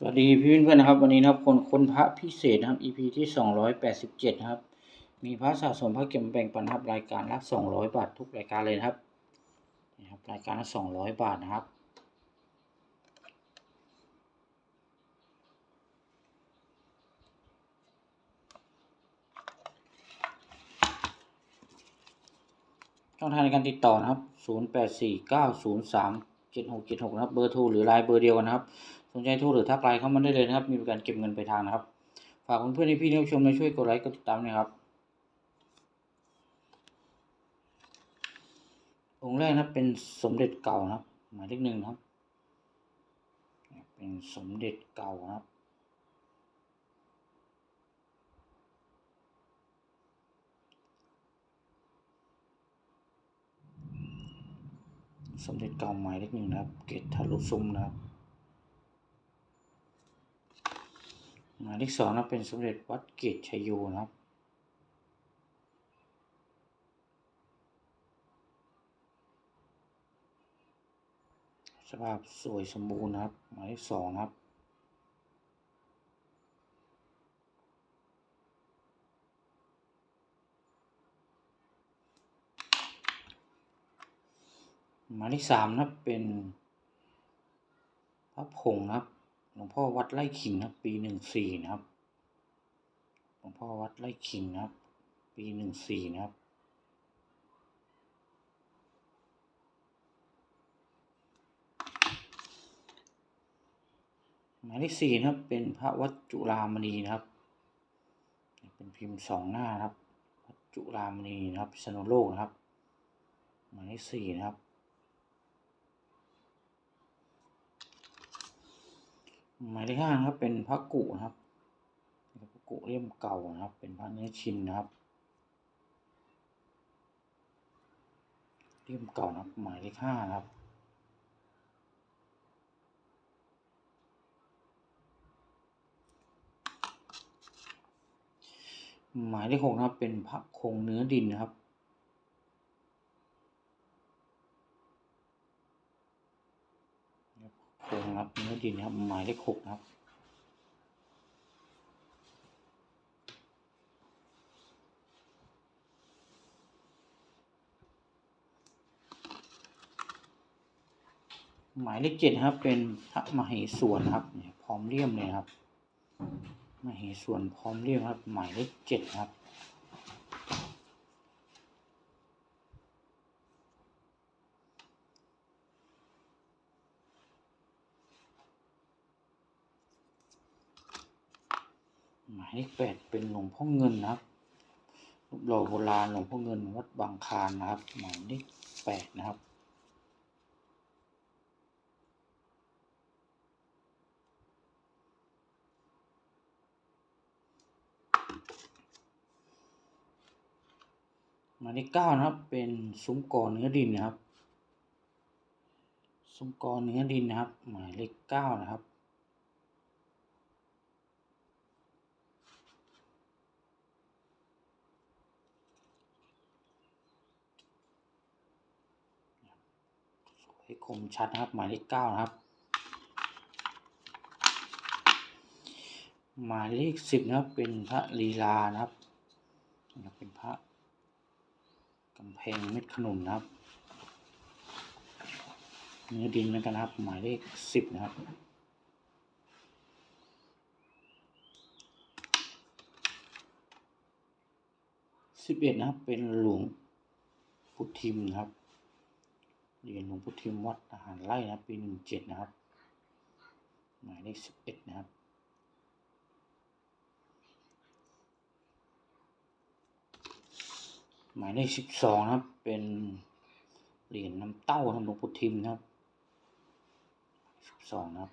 สวัสดีพี่เพื่อนๆนะครับ วันนี้นะครับคนค้นพระพิเศษนะครับ EP ที่สองร้อยแปดสิบเจ็ดนะครับ มีพระสะสมพระเก็บแบ่งปันครับรายการละสองร้อยบาททุกรายการเลยนะครับนี่ครับรายการละสองร้อยบาทนะครับ ช่องทางในการติดต่อนะครับ0 8 4 9 0 3 7 6 7 6นะครับ เบอร์โทรหรือไลน์เบอร์เดียวกันนะครับ สนใจโทรหรือทักไลน์เข้ามาได้เลยนะครับ มีบริการเก็บเงินไปทางนะครับ ฝากเพื่อนๆที่พี่ที่รับชมและช่วยกดไลค์กดติดตามนะครับ องค์แรกนะเป็นสมเด็จเก่านะครับ หมายเลขหนึ่งนะครับ เป็นสมเด็จเก่านะครับ สมเด็จเก่าหมายเลขหนึ่งนะครับ เกตทะลุซุ้มนะครับ หมายเลขสองนะเป็นสมเด็จวัดเกตชัยโยนะครับสภาพสวยสมบูรณ์นะครับ หมายเลขสองนะครับ หมายเลขสามนะเป็นพระผงนะครับหลวงพ่อวัดไร่ขิงนะปีหนึ่งสี่นะครับหลวงพ่อวัดไร่ขิงนะครับ ปีหนึ่งสี่นะครับหมายเลขสี่นะครับเป็นพระวัดจุฬามณีนะครับ เป็นพิมพ์สองหน้านะครับวัดจุฬามณีนะครับพิษณุโลกนะครับ หมายเลขสี่นะครับ หมายเลขห้านะครับ เป็นพระกุนะครับพระกุเลี่ยมเก่านะครับ เป็นพระเนื้อชินนะครับเลี่ยมเก่านะครับ หมายเลขห้านะครับหมายเลขหกนะครับเป็นพระคงเนื้อดินนะครับ โครง นะครับเนื้อดินนะครับหมายเลขหกนะครับหมายเลขเจ็ดครับ เป็นพระมเหสวนครับเนี่ยพร้อมเลี่ยมเลยครับมเหสวนพร้อมเลี่ยมครับ หมายเลขเจ็ดครับายเลขแปดเป็นหลวงพ่อเงินนะครับรูปหล่อโบราณหลวงพ่อเงินวัดบางคานนะครับหมายเลขแปดนะครับหมายเลขเก้านะครับ เป็นซุ้มกอเนื้อดินนะครับซุ้มกอเนื้อดินนะครับ หมายเลขเก้านะครับ สวยคมชัดนะครับ หมายเลขเก้านะครับ หมายเลขสิบนะครับเป็นพระลีลานะครับนะครับเป็นพระกำแพงเม็ดขนุนนะครับเนื้อดินเหมือนกันนะครับ หมายเลขสิบนะครับสิบเอ็ดนะครับเป็นหลวงพุทธิมนะครับ เหรียญหลวงพุทธิมวัดอาหารไร่นะปีหนึ่งเจ็ดนะครับ หมายเลขสิบเอ็ดนะครับหมายเลขสิบสองนะครับ เป็นเหรียญน้ำเต้าของหลวงพุทธิมนะครับสิบสองนะครับ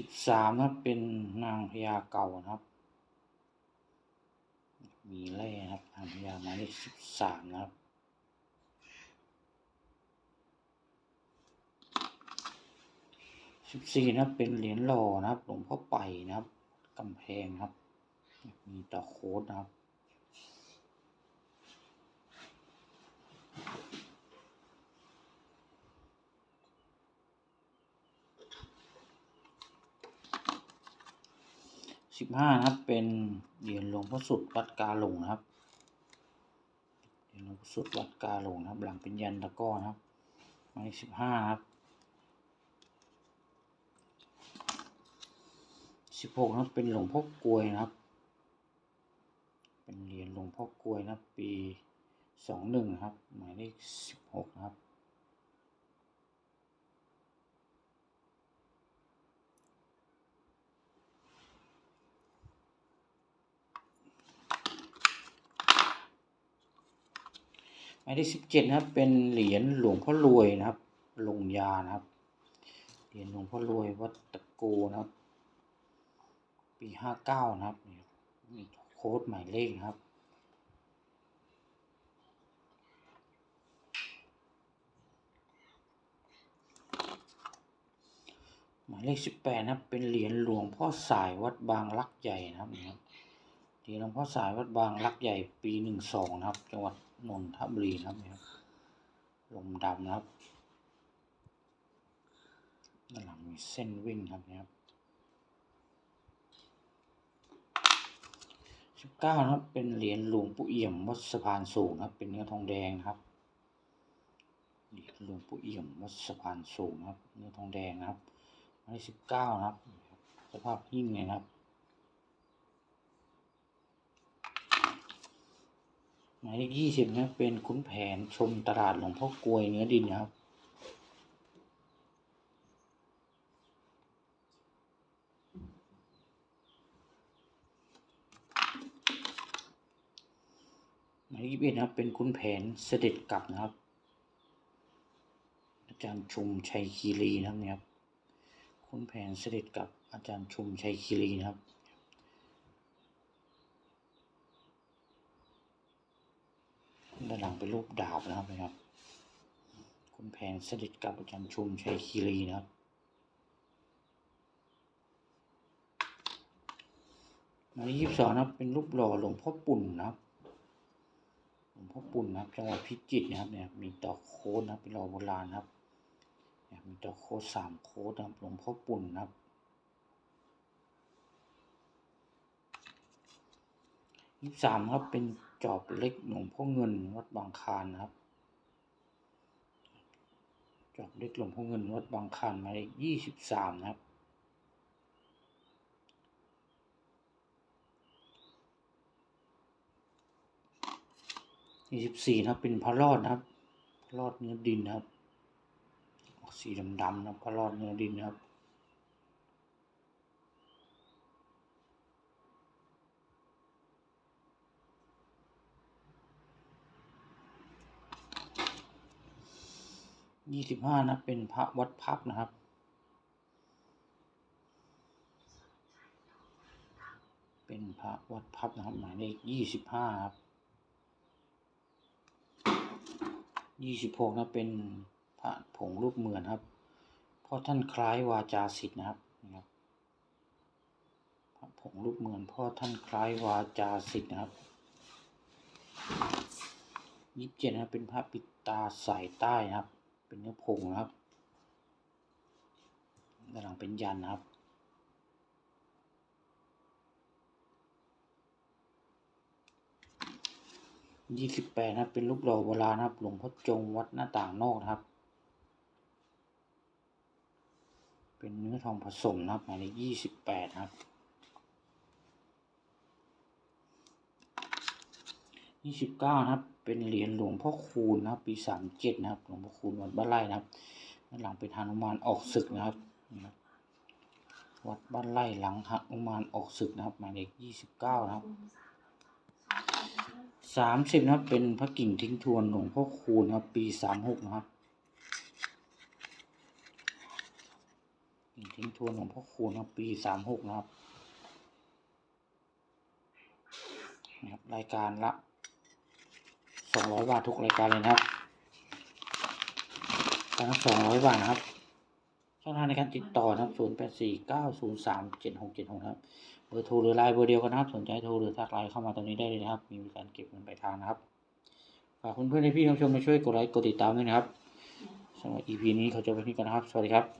สิบสามนะครับเป็นนางพญาเก่านะครับ มีเล่นะครับนางพญาหมายเลขสิบสามนะครับสิบสี่นะครับเป็นเหรียญหล่อนะครับหลวงพ่อไปนะครับกำแพงนะครับ มีต่อโค้ดนะครับ สิบห้านะครับ เป็นเหรียญหลวงพ่อสุดวัดกาหลงนะครับเหรียญหลวงพ่อสุดวัดกาหลงนะครับ หลังเป็นยันตะก้อนะครับหมายเลขสิบห้าครับสิบหกนะครับเป็นหลวงพ่อกลวยนะครับ เป็นเหรียญหลวงพ่อกลวยนะปีสองหนึ่งครับ หมายเลขสิบหกนะครับ หมายเลขสิบเจ็ดนะครับ เป็นเหรียญหลวงพ่อรวยนะครับ ลงยานะครับ เหรียญหลวงพ่อรวยวัดตะโกนะครับ ปีห้าเก้านะครับมีโค้ดหมายเลขนะครับหมายเลขสิบแปดนะครับเป็นเหรียญหลวงพ่อสายวัดบางลักใหญ่นะครับเหรียญหลวงพ่อสายวัดบางลักใหญ่ปีหนึ่งสองนะครับ จังหวัด นนทบุรีครับนะครับลมดำนะครับด้านหลังมีเส้นวิ่งครับนี่ครับสิบเก้านะครับ เป็นเหรียญหลวงปู่เอี่ยมวัดสะพานสูงครับ เป็นเนื้อทองแดงนะครับเหรียญหลวงปู่เอี่ยมวัดสะพานสูงครับ เนื้อทองแดงครับหมายเลขสิบเก้านะครับ สภาพยิ่งเลยนะครับ หมายเลขยี่สิบนะเป็นขุนแผนชมตลาดหลวงพ่อกลวยเนื้อดินนะครับ หมายเลขยี่สิบเอ็ดนะครับเป็นขุนแผนเสด็จกลับนะครับ อาจารย์ชุมชัยคีรีนะครับเนี่ยครับคุณแผนเสด็จกลับอาจารย์ชุมชัยคีรีนะครับ ด้านหลังเป็นรูปดาบนะครับนะครับ คุณแผนเสด็จกับอาจารย์ชุมชัยคีรีนะครับ หมายเลขยี่สิบสองนะครับ เป็นรูปหล่อหลวงพ่อปุ่นนะครับ หลวงพ่อปุ่นนะครับ จังหวัดพิจิตรนะครับเนี่ยมีดอกโค้ดนะครับเป็นหล่อโบราณนะครับเนี่ยมีดอกโค้ดสามโค้ดนะครับ หลวงพ่อปุ่นนะครับยี่สิบสามครับเป็น จอบเล็กหลวงพ่อเงินวัดบางคานนะครับ จอบเล็กหลวงพ่อเงินวัดบางคานหมายเลขยี่สิบสามนะครับ ยี่สิบสี่นะครับเป็นพระรอดนะครับ พระรอดเนื้อดินนะครับ สีดำๆนะพระรอดเนื้อดินนะครับ ยี่สิบห้านะเป็นพระวัดพับนะครับ เป็นพระวัดพับนะครับหมายเลขยี่สิบห้าครับยี่สิบหกนะเป็นพระผงรูปเหมือนครับ เพราะท่านคล้ายวาจาสิทธิ์นะครับนะครับพระผงรูปเหมือนเพ่อท่านคล้ายวาจาสิทธิ์นะครับยี่สิบเจ็ดนะเป็นพระปิตาสายใต้นะครับ เป็นเนื้อผงนะครับด้านหลังเป็นยันนะครับยี่สิบแปดนะครับเป็นรูปหล่อโบราณนะครับ หลวงพ่อจงวัดหน้าต่างนอกนะครับ เป็นเนื้อทองผสมนะครับหมายเลขยี่สิบแปดครับยี่สิบเก้านะครับ เป็นเหรียญหลวงพ่อคูณนะครับ ปีสามเจ็ดนะครับ หลวงพ่อคูณวัดบ้านไร่นะครับด้านหลังเป็นฮานุมานออกศึกนะครับ วัดบ้านไร่หลังฮานุมานออกศึกนะครับ หมายเลขยี่สิบเก้านะครับสามสิบนะครับ เป็นพระกิ่งทิ้งทวนหลวงพ่อคูณนะครับ ปีสามหกนะครับกิ่งทิ้งทวนหลวงพ่อคูณนะครับ ปีสามหกนะครับนะครับรายการละ สองร้อยบาททุกรายการเลยนะครับการละสองร้อยบาทนะครับ ช่องทางในการติดต่อนะครับศูนย์แปดสี่เก้าศูนย์สามเจ็ดหกเจ็ดหกครับ เบอร์โทรหรือไลน์เบอร์เดียวกันนะครับ สนใจโทรหรือทักไลน์เข้ามาตรงนี้ได้เลยนะครับ มีบริการเก็บเงินปลายทางนะครับ ฝากเพื่อนๆในพี่ๆชมมาช่วยกดไลค์กดติดตามด้วยนะครับสำหรับ EP นี้เขาจะไปที่กันนะครับ สวัสดีครับ